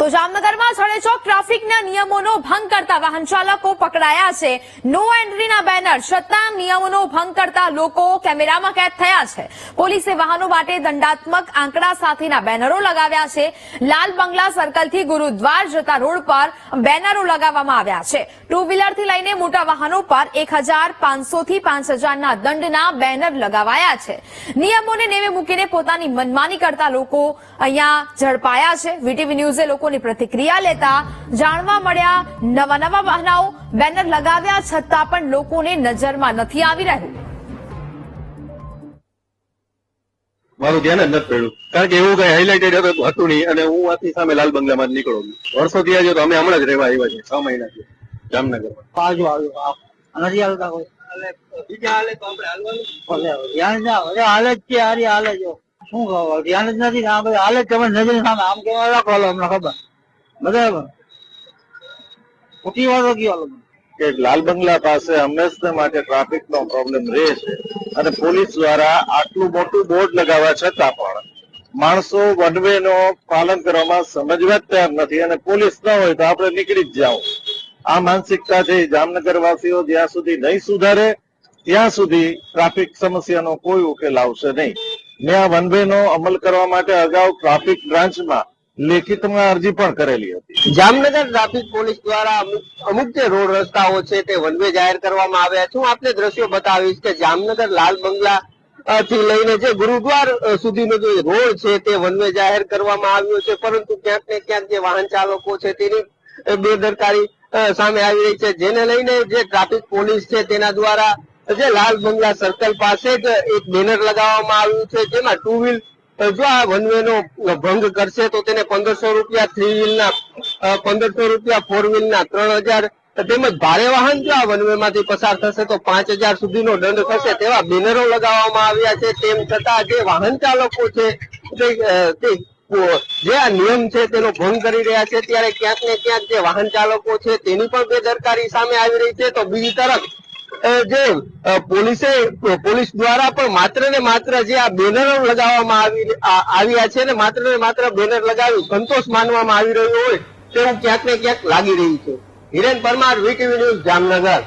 તો જામનગરમાં છડેચોક ટ્રાફિકના નિયમોનો ભંગ કરતા વાહન ચાલકો પકડાયા છે. નો એન્ટ્રીના બેનર છતાં નિયમોનો ભંગ કરતા લોકો કેમેરામાં કેદ થયા છે. પોલીસે વાહનો માટે દંડાત્મક આંકડા સાથેના બેનરો લગાવ્યા છે. લાલ બંગલા સર્કલથી ગુરુદ્વાર જતા રોડ પર બેનરો લગાવવામાં આવ્યા છે. ટુ વ્હીલરથી લઈને મોટા વાહનો પર એક હજાર પાંચસો થી પાંચ હજારના દંડના બેનર લગાવાયા છે. નિયમોને નેવે મૂકીને પોતાની મનમાની કરતા લોકો અહીંયા ઝડપાયા છે. વીટીવી ન્યૂઝે લોકોની પ્રતિક્રિયા લેતા જાણવા મળ્યા નવા નવા વાહનાઓ બેનર લગાવ્યા છતાં પણ લોકોને નજરમાં નથી આવી રહ્યું. મારું ધ્યાન જ નથી પડ્યું. કારણ કે એવું કઈ હાઇલાઇટેડ હતું નહીં અને હું આથી સામે લાલ બંગલામાં જ નીકળું વર્ષો થયા છે તો અમે હમણાં જ રહેવા આવ્યા છે છ મહિના છે જામનગરમાં. આજુ આજુ હા. નથી આવતા કોઈ. બીજા હાલે તો આપણે હાલવાનું હાલે જ છે હારી હાલે જો શું ખબર? ધ્યાન જ નથી આ બધું હાલે તમે નજર સામે આમ કેવા રાખો હાલો, અમને ખબર. બરાબર? ખોટી વાતો કયો કે લાલ બંગલા પાસે હંમેશા માટે ટ્રાફિક નો પ્રોબ્લેમ રહે છે અને પોલીસ દ્વારા આટલું મોટું બોર્ડ લગાવવા છતાં પણ માણસો વન વે નો પાલન કરવામાં સમજવા જ તૈયાર નથી અને પોલીસ ન હોય તો આપણે નીકળી જ જાઓ. આ માનસિકતા છે જામનગર વાસીઓ જ્યાં સુધી નહીં સુધારે, ત્યાં સુધી ટ્રાફિક સમસ્યાનો કોઈ ઉકેલ આવશે નહીં. મેં આ વન વે નો અમલ કરવા માટે અગાઉ ટ્રાફિક બ્રાન્ચમાં લેખિતમાં અરજી પણ કરેલી હતી. જામનગર ટ્રાફિક પોલીસ દ્વારા અમુક જે રોડ રસ્તાઓ છે તે વન વે જાહેર કરવામાં આવ્યા છે. હું આપને દ્રશ્યો બતાવીશ કે જામનગર લાલ બંગલા થી લઈને જે ગુરુદ્વાર સુધીનો જે રોડ છે તે વન વે જાહેર કરવામાં આવ્યો છે. પરંતુ ક્યાંક ને ક્યાંક જે વાહન ચાલકો છે તેની બેદરકારી સામે આવી રહી છે. જેને લઈને જે ટ્રાફિક પોલીસ છે તેના દ્વારા જે લાલ બંગલા સર્કલ પાસે જ એક બેનર લગાવવામાં આવ્યું છે, જેમાં ટુ વ્હીલ જો આ વન નો ભંગ કરશે, તો તેને પંદરસો રૂપિયા થ્રી વ્હીલ ના પંદરસો રૂપિયા ફોર વ્હીલ ના ત્રણ હજાર, તેમજ ભારે વાહન જો આ વનમાંથી પસાર થશે, તો પાંચ હજાર સુધીનો દંડ થશે તેવા બેનરો લગાવવામાં આવ્યા છે. તેમ છતાં જે વાહન ચાલકો છે જે આ નિયમ છે તેનો ભંગ કરી રહ્યા છે, ત્યારે ક્યાંક ને ક્યાંક જે વાહન ચાલકો છે તેની પણ બેદરકારી સામે આવી રહી છે. તો બીજી તરફ જે પોલીસે, પોલીસ દ્વારા પણ માત્ર ને માત્ર જે આ બેનરો લગાવવામાં આવી આવ્યા છે ને માત્ર ને માત્ર બેનર લગાવી સંતોષ માનવામાં આવી રહ્યો હોય તેવું ક્યાંક ને ક્યાંક લાગી રહ્યું છે. Hiren Parmar, VTV news, Jamnagar.